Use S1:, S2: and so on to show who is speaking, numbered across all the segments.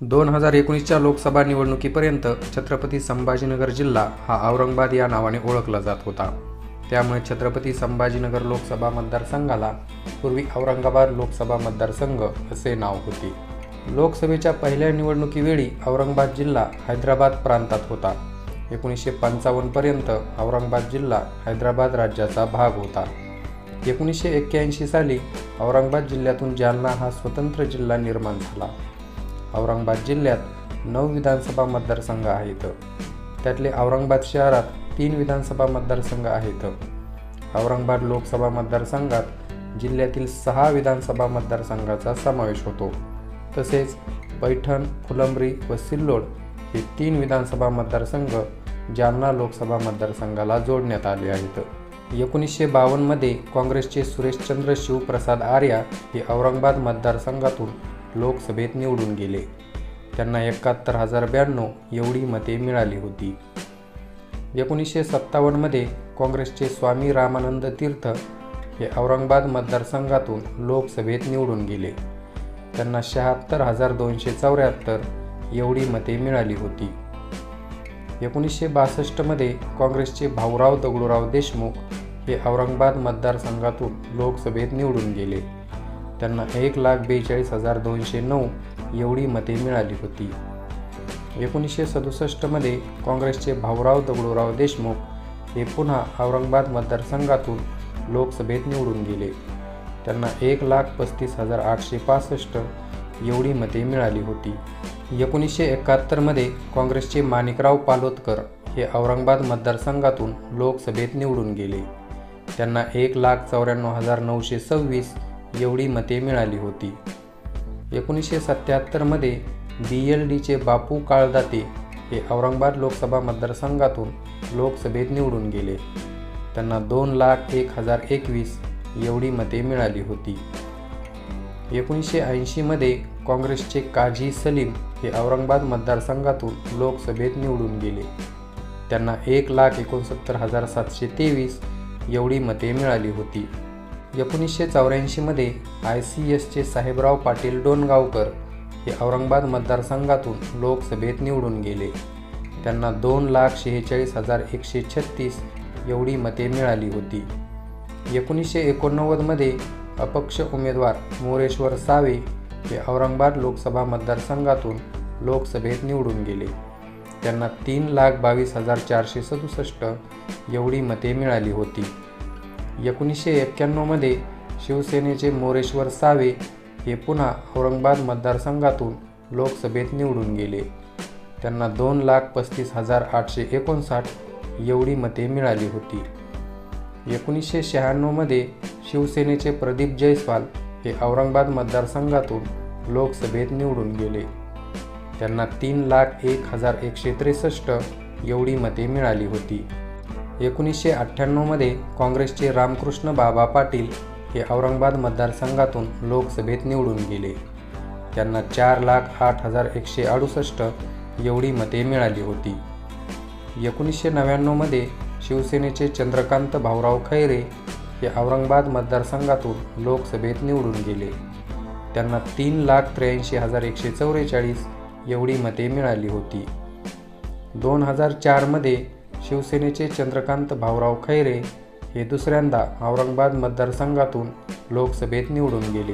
S1: दोन हजार एकोणीसच्या लोकसभा निवडणुकीपर्यंत छत्रपती संभाजीनगर जिल्हा हा औरंगाबाद या नावाने ओळखला जात होता. त्यामुळे छत्रपती संभाजीनगर लोकसभा मतदारसंघाला पूर्वी औरंगाबाद लोकसभा मतदारसंघ असे नाव होते. लोकसभेच्या पहिल्या निवडणुकीवेळी औरंगाबाद जिल्हा हैदराबाद प्रांतात होता. एकोणीसशे पंचावन्नपर्यंत औरंगाबाद जिल्हा हैदराबाद राज्याचा भाग होता. एकोणीसशे एक्क्याऐंशी साली औरंगाबाद जिल्ह्यातून जालना हा स्वतंत्र जिल्हा निर्माण झाला. औरंगाबाद जिल्ह्यात नऊ विधानसभा मतदारसंघ आहेत. त्यातले औरंगाबाद शहरात तीन विधानसभा मतदारसंघ आहेत. औरंगाबाद लोकसभा मतदारसंघात जिल्ह्यातील सहा विधानसभा मतदारसंघाचा समावेश होतो. तसेच पैठण फुलंब्री व सिल्लोड हे तीन विधानसभा मतदारसंघ जालना लोकसभा मतदारसंघाला जोडण्यात आले आहेत. एकोणीसशे बावन्नमध्ये काँग्रेसचे सुरेशचंद्र शिवप्रसाद आर्या हे औरंगाबाद मतदारसंघातून लोकसभेत निवडून गेले. त्यांना एकाहत्तर हजार ब्याण्णव एवढी मते मिळाली होती. एकोणीसशे सत्तावन्नमध्ये काँग्रेसचे स्वामी रामानंद तीर्थ हे औरंगाबाद मतदारसंघातून लोकसभेत निवडून गेले. त्यांना शहात्तर हजार दोनशे चौऱ्याहत्तर एवढी मते मिळाली होती. एकोणीसशे बासष्टमध्ये काँग्रेसचे भाऊराव दगडूराव देशमुख हे औरंगाबाद मतदारसंघातून लोकसभेत निवडून गेले. त्यांना एक लाख बेचाळीस हजार दोनशे नऊ एवढी मते मिळाली होती. एकोणीसशे सदुसष्टमध्ये काँग्रेसचे भाऊराव दगडूराव देशमुख हे पुन्हा औरंगाबाद मतदारसंघातून लोकसभेत निवडून गेले. त्यांना एक लाख पस्तीस हजार आठशे पासष्ट एवढी मते मिळाली होती. एकोणीसशे एकाहत्तरमध्ये काँग्रेसचे माणिकराव पालोदकर हे औरंगाबाद मतदारसंघातून लोकसभेत निवडून गेले. त्यांना एक लाख चौऱ्याण्णव हजार नऊशे सव्वीस एवढी मते मिळाली होती. एकोणीसशे सत्त्याहत्तरमध्ये बी एल डीचे बापू काळदाते हे औरंगाबाद लोकसभा मतदारसंघातून लोकसभेत निवडून गेले. त्यांना दोन लाख एक हजार एकवीस एवढी मते मिळाली होती. एकोणीसशे ऐंशीमध्ये काँग्रेसचे काझी सलीम हे औरंगाबाद मतदारसंघातून लोकसभेत निवडून गेले. त्यांना एक लाख एकोणसत्तर हजार सातशे तेवीस एवढी मते मिळाली होती. एकोणीसशे चौऱ्याऐंशीमध्ये आय सी एसचे साहेबराव पाटील डोणगावकर हे औरंगाबाद मतदारसंघातून लोकसभेत निवडून गेले. त्यांना दोन लाख शेहेचाळीस हजार एकशे छत्तीस एवढी मते मिळाली होती. एकोणीसशे एकोणनव्वदमध्ये अपक्ष उमेदवार मोरेश्वर सावे हे औरंगाबाद लोकसभा मतदारसंघातून लोकसभेत निवडून गेले. त्यांना तीन लाख बावीस हजार चारशे सदुसष्ट एवढी मते मिळाली होती. एकोणीसशे एक्क्याण्णवमध्ये शिवसेनेचे मोरेश्वर सावे हे पुन्हा औरंगाबाद मतदारसंघातून लोकसभेत निवडून गेले. त्यांना दोन लाख पस्तीस हजार आठशे एकोणसाठ एवढी मते मिळाली होती. एकोणीसशे शहाण्णवमध्ये शिवसेनेचे प्रदीप जयस्वाल हे औरंगाबाद मतदारसंघातून लोकसभेत निवडून गेले. त्यांना तीन लाख एक हजार एकशे त्रेसष्ट एवढी मते मिळाली होती. एकोणीसशे अठ्ठ्याण्णवमध्ये काँग्रेसचे रामकृष्ण बाबा पाटील हे औरंगाबाद मतदारसंघातून लोकसभेत निवडून गेले. त्यांना चार लाख आठ हजार एकशे अडुसष्ट एवढी मते मिळाली होती. एकोणीसशे नव्याण्णवमध्ये शिवसेनेचे चंद्रकांत भाऊराव खैरे हे औरंगाबाद मतदारसंघातून लोकसभेत निवडून गेले. त्यांना तीन लाख त्र्याऐंशी हजार एकशे चौवेचाळीस एवढी मते मिळाली होती. दोन हजार चारमध्ये शिवसेनेचे चंद्रकांत भाऊराव खैरे हे दुसऱ्यांदा औरंगाबाद मतदारसंघातून लोकसभेत निवडून गेले.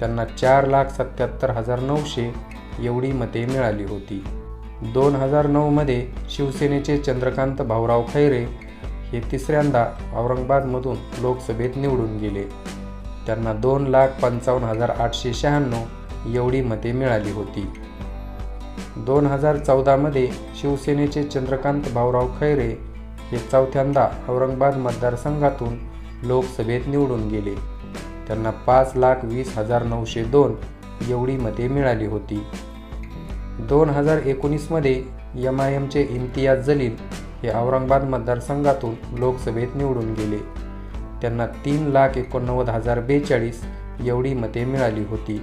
S1: त्यांना चार लाख सत्याहत्तर हजार नऊशे एवढी मते मिळाली होती. दोन हजार नऊमध्ये शिवसेनेचे चंद्रकांत भाऊराव खैरे हे तिसऱ्यांदा औरंगाबादमधून लोकसभेत निवडून गेले. त्यांना दोन लाख पंचावन्न हजार आठशे शहाण्णव एवढी मते मिळाली होती. दोन हजार चौदामध्ये शिवसेनेचे चंद्रकांत भाऊराव खैरे हे चौथ्यांदा औरंगाबाद मतदारसंघातून लोकसभेत निवडून गेले. त्यांना पाच लाख वीस हजार नऊशे दोन एवढी मते मिळाली होती. दोन हजार एकोणीसमध्ये एम आय एमचे इम्तियाज जलील हे औरंगाबाद मतदारसंघातून लोकसभेत निवडून गेले. त्यांना तीन लाख एकोणनव्वद हजार बेचाळीस एवढी मते मिळाली होती.